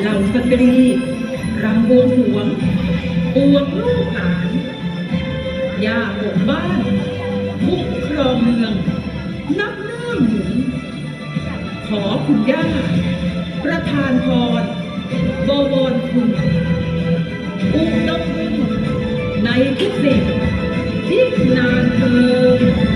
เหล่าสตรีรำบวงหวงปวงลูกหลานยาผมบ้านบุกครองเมือง นับหน้าหมุนขอคุณย่า ประธานพรบวรคุณอุดมในทุกสิ่งที่นานเกิน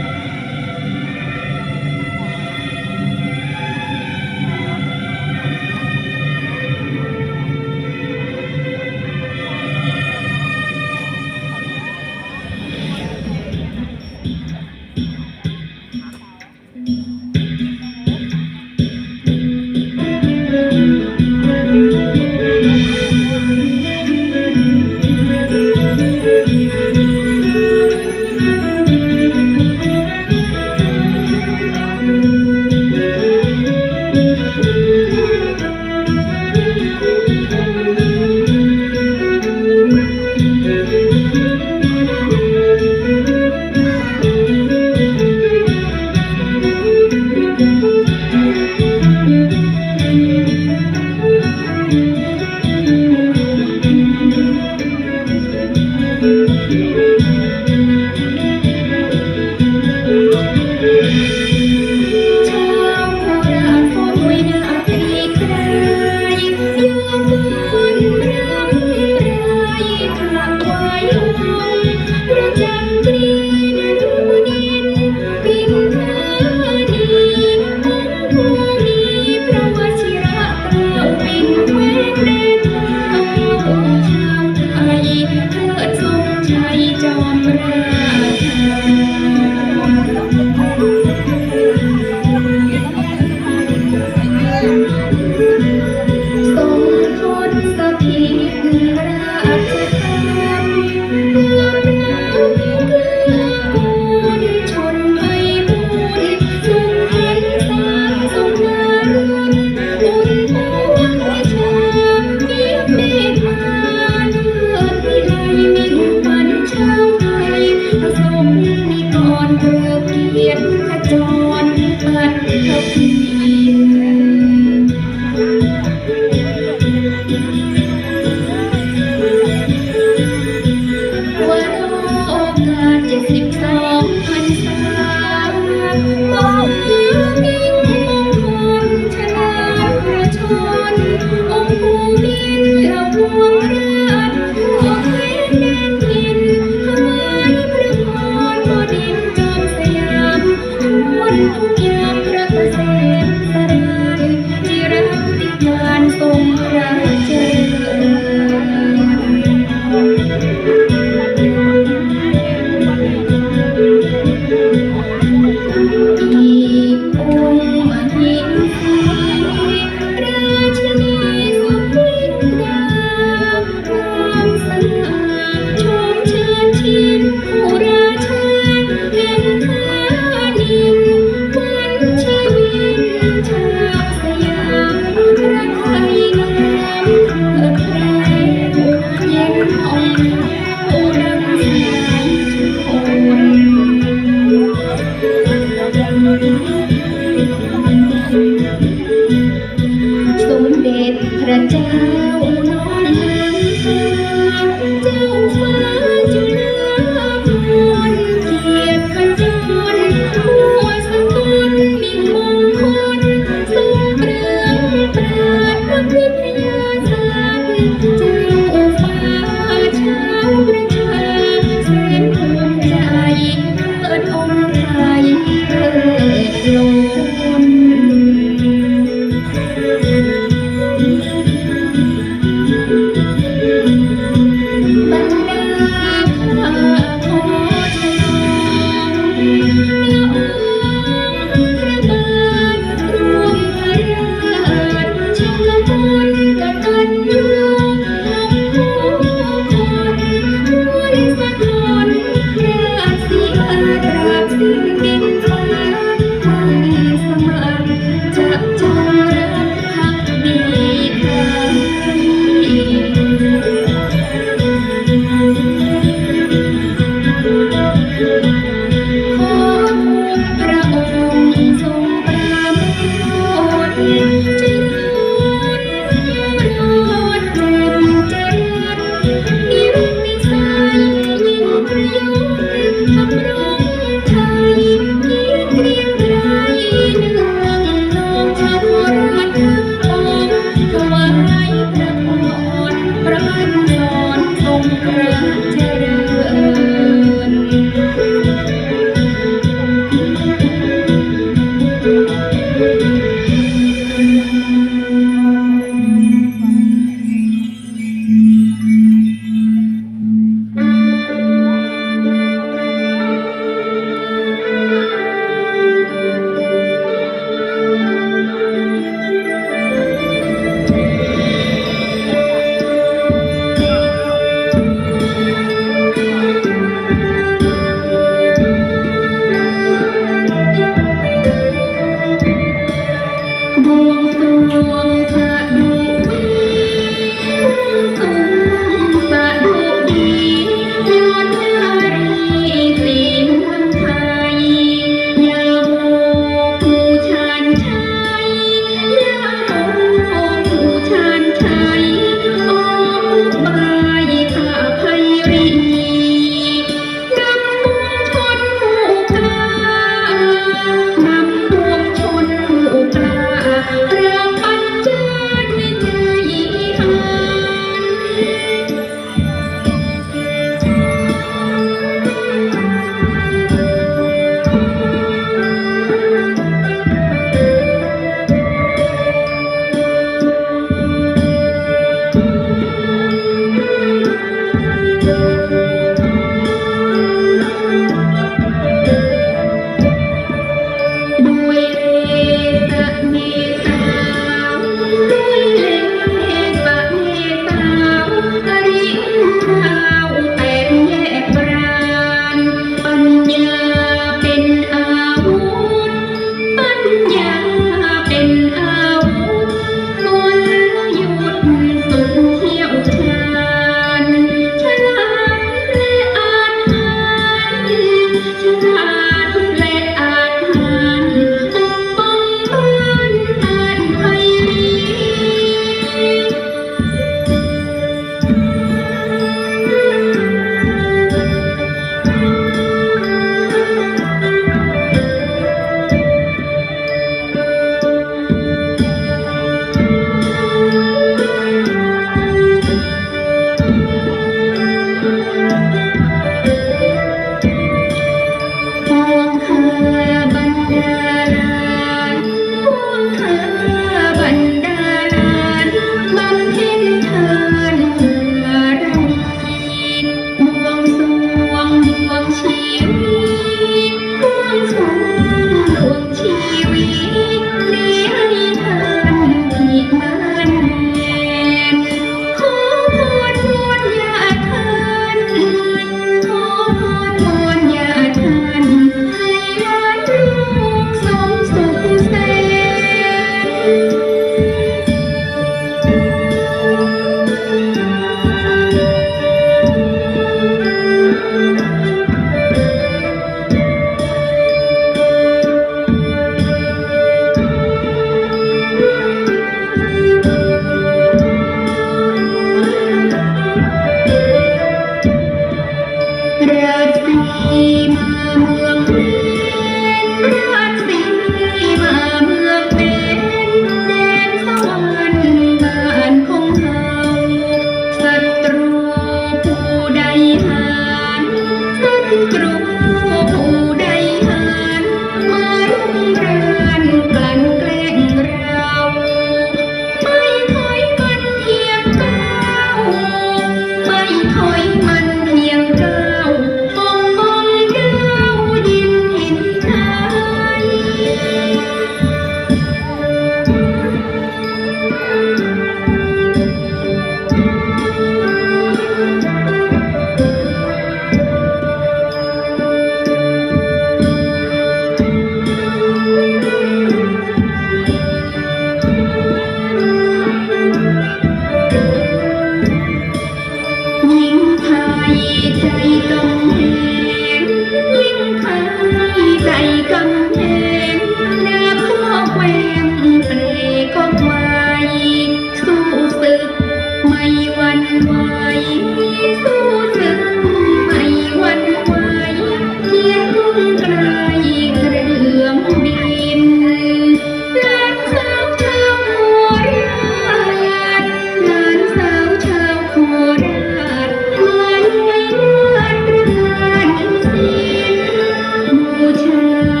Thank you.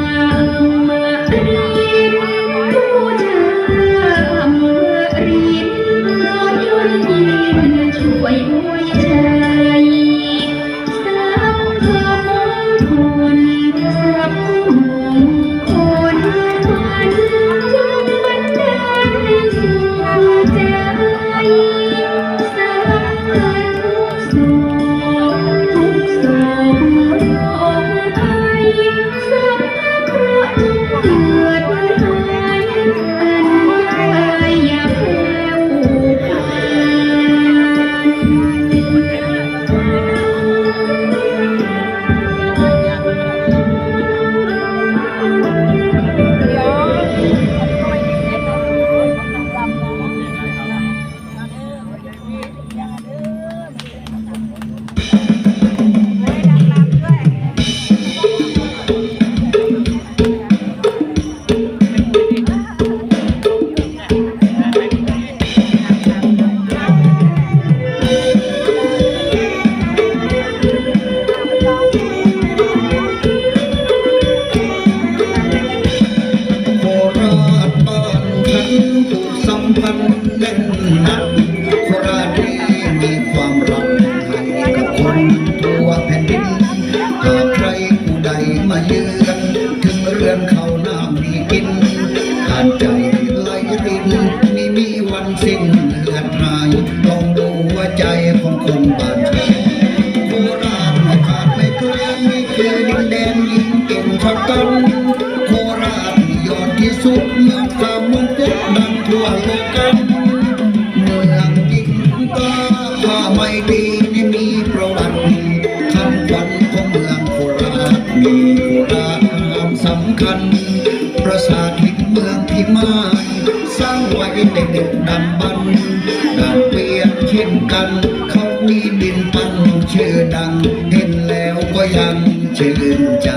ใจของคนบ้านไทยโคราชไม่ขาดไม่เคลื่อนนี่คือดินแดนหญิงเก่งชะกันโคราชยอดที่สุดเมืองสามมงกุฎดังทั่วโลกันเมืองจริงตาถ้าไม่ดีนี่มีประวัติคำขวัญของเมืองโคราชมีโคราชสำคัญ ประสาทหินเมืองพิมาย สร้างไว้ในดึกดำบรรพ์ดาดเปลี่ยนเช่นกัน เขามีดินปั้นชื่อดังเห็นแล้วก็ยังชื่นใจ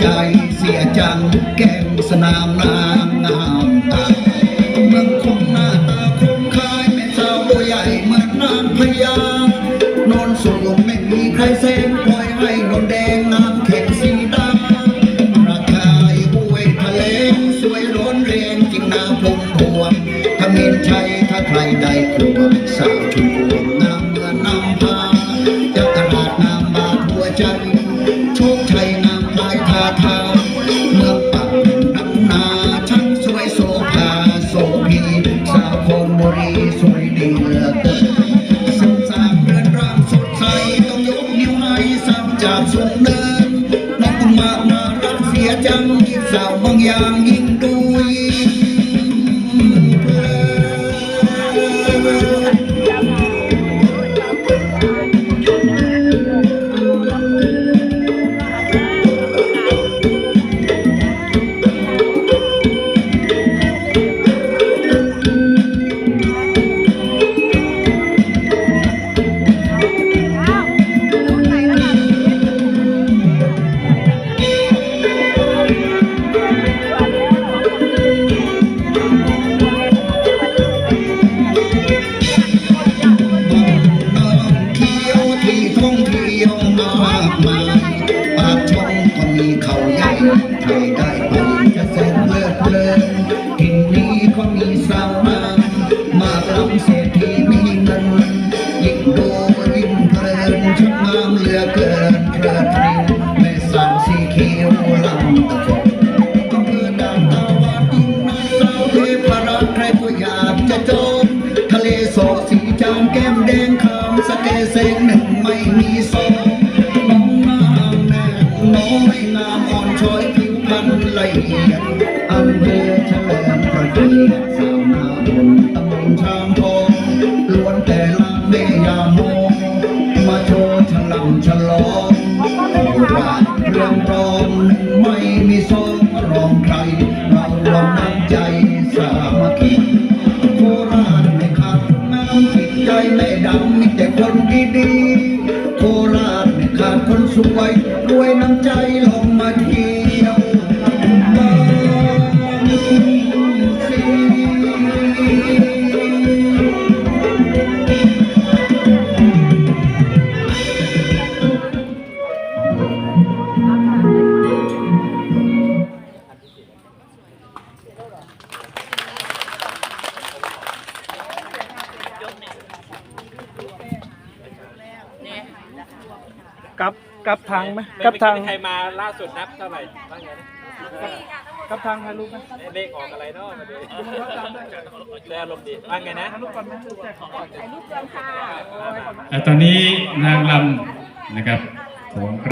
ใจเสียจังแก้มสนามนางงามตาเมืองคงน้า สุดเนินนักมากน่ารักเสียจังสาวบางอย่างยิ่ง ก้มแดงขาวสเกเสงหนึ่งไม่มีสองน้องนางแน่น้อยงามอ่อนช้อยผิวพรรณละเอียดอำเภอเฉลิมพระเกียรติสาวนาบนตำบลช้างทองล้วนแต่ลางเมยาโมมาโชว์ฉลังฉลองว่าเรื่องรองหนึ่งไม่มีสองรองใครเรารองน้ำใจ แต่คนดีๆโคราชขาดคนสวยรวยน้ำใจลงมาที ไหมกลับทางใครมาล่าสุดนับเท่าไหร่ว่าไงนะกลับทางถ่ายรูปไหมเลขออกอะไรเนาะมาดูได้อารมณ์ดีว่าไงนะถ่ายรูปก่อนไหมรูปแจกของก่อนอะตอนนี้นางลำนะครับของ